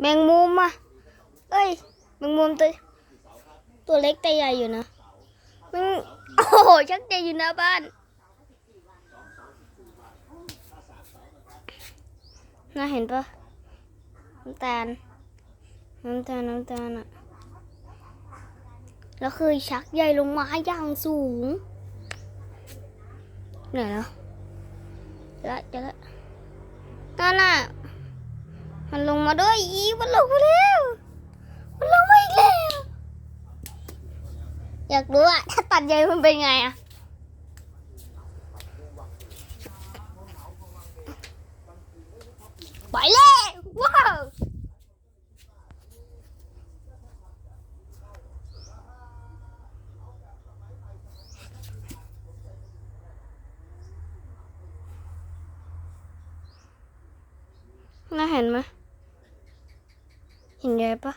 แมงมุมอะเอ้ย แมงมุมตัว ตัวเล็กแต่ใหญ่อยู่นะแมงโอ้โหชักใหญ่อยู่หน้าบ้านน่าเห็นปะน้ำตาล น้ำตาล น้ำตาลอะแล้วคือชักใหญ่ลงมาอย่างสูงไหนแล้วเจะละเจะละนั่นน่ะ มันลงมาด้วยอีมันลงมาแล้ว มันลงมาอีกแล้ว อยากรู้อะถ้าตัดใยมันเป็นไงอะไปเลยว้าวน่าเห็นไหม เห็นใยปะ